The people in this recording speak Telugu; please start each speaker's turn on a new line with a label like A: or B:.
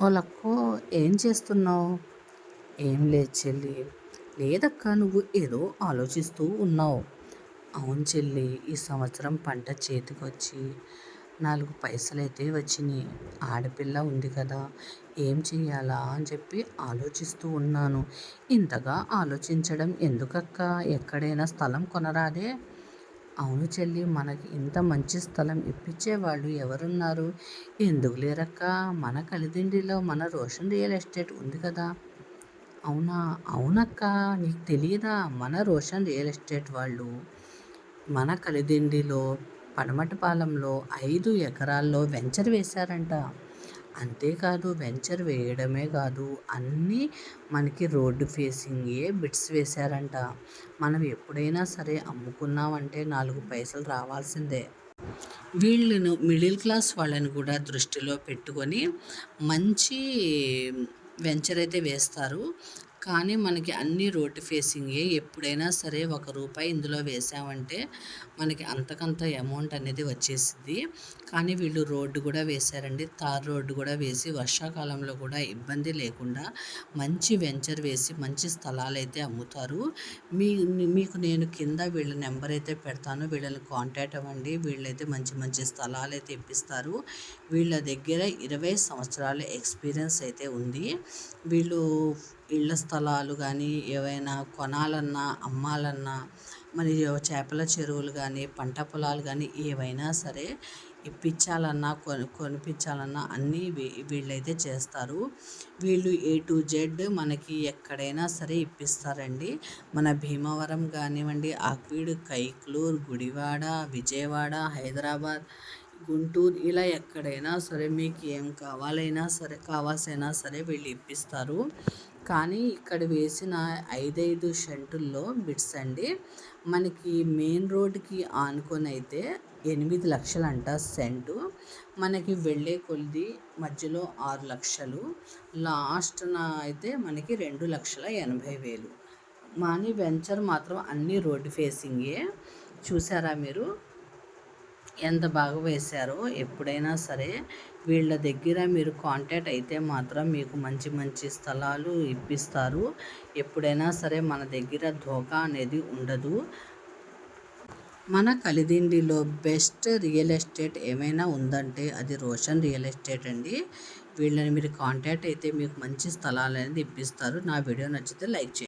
A: వాళ్ళక్కో ఏం చేస్తున్నావు? ఏం లేదు చెల్లి. లేదక్క నువ్వు ఏదో ఆలోచిస్తూ ఉన్నావు. అవును చెల్లి ఈ సంవత్సరం పంట చేతికొచ్చి నాలుగు పైసలైతే వచ్చినాయి. ఆడపిల్ల ఉంది కదా ఏం చెయ్యాలా? అని చెప్పి ఆలోచిస్తూ ఉన్నాను. ఇంతగా ఆలోచించడం ఎందుకక్క? ఎక్కడైనా స్థలం కొనరాదే? అవును చెల్లి మనకి ఇంత మంచి స్థలం ఇప్పించేవాళ్ళు ఎవరున్నారు? ఎందుకు లేరక్క? మన కలిదిండిలో మన రోషన్ రియల్ ఎస్టేట్ ఉంది కదా. అవునా? అవునక్క నీకు తెలియదా మన రోషన్ రియల్ ఎస్టేట్ వాళ్ళు మన కలిదిండిలో పడమటిపాలెంలో ఐదు ఎకరాల్లో వెంచర్ వేశారంట. అంతేకాదు వెంచర్ వేయడమే కాదు అన్నీ మనకి రోడ్డు ఫేసింగే బిట్స్ వేశారంట. మనం ఎప్పుడైనా సరే అమ్ముకున్నామంటే నాలుగు పైసలు రావాల్సిందే. వీళ్ళను మిడిల్ క్లాస్ వాళ్ళని కూడా దృష్టిలో పెట్టుకొని మంచి వెంచర్ అయితే వేస్తారు. కానీ మనకి అన్ని రోడ్డు ఫేసింగే. ఎప్పుడైనా సరే ఒక రూపాయి ఇందులో వేసామంటే మనకి అంతకంత అమౌంట్ అనేది వచ్చేసింది కానీ వీళ్ళు రోడ్డు కూడా వేశారండి. తార్ రోడ్డు కూడా వేసి వర్షాకాలంలో కూడా ఇబ్బంది లేకుండా మంచి వెంచర్ వేసి మంచి స్థలాలు అయితే అమ్ముతారు. మీ మీకు నేను కింద వీళ్ళ నెంబర్ అయితే పెడతాను. వీళ్ళని కాంటాక్ట్ అవ్వండి. వీళ్ళైతే మంచి మంచి స్థలాలు అయితే ఇప్పిస్తారు. వీళ్ళ దగ్గర ఇరవై సంవత్సరాల ఎక్స్పీరియన్స్ అయితే ఉంది. వీళ్ళు ఇళ్ళ స్థలాలు కానీ ఏవైనా కొనాలన్నా అమ్మాలన్నా మరి చేపల చెరువులు కానీ పంట పొలాలు కానీ ఏవైనా సరే ఇప్పించాలన్నా కొని కొనిపించాలన్నా అన్నీ వీ వీళ్ళైతే చేస్తారు. వీళ్ళు ఏ టు జెడ్ మనకి ఎక్కడైనా సరే ఇప్పిస్తారండి. మన భీమవరం కానివ్వండి ఆక్వీడ్ కైక్లూర్ గుడివాడ విజయవాడ హైదరాబాద్ గుంటూరు ఇలా ఎక్కడైనా సరే మీకు ఏం కావాలైనా సరే కావాల్సైనా సరే వీళ్ళు ఇప్పిస్తారు. కానీ ఇక్కడ వేసిన ఐదైదు షంటుల్లో బిట్స్ అండి. మనకి మెయిన్ రోడ్కి ఆనుకొని అయితే ఎనిమిది లక్షలు అంట సెంటు. మనకి వెళ్ళే కొలిది మధ్యలో ఆరు లక్షలు. లాస్ట్న అయితే మనకి రెండు లక్షల ఎనభై వేలు. మాని వెంచర్ మాత్రం అన్ని రోడ్డు ఫేసింగే. చూసారా మీరు? ఎంత బాగా వేశారో ఎప్పుడైనా సరే వీళ్ళ దగ్గర మీరు కాంటాక్ట్ అయితే మాత్రం మీకు మంచి మంచి స్థలాలు ఇప్పిస్తారు. ఎప్పుడైనా సరే మన దగ్గర ధోకా అనేది ఉండదు. మన కలిదిండిలో బెస్ట్ రియల్ ఎస్టేట్ ఏమైనా ఉందంటే అది రోషన్ రియల్ ఎస్టేట్ అండి. వీళ్ళని మీరు కాంటాక్ట్ అయితే మీకు మంచి స్థలాలు అనేది ఇప్పిస్తారు. నా వీడియో నచ్చితే లైక్ చేయండి.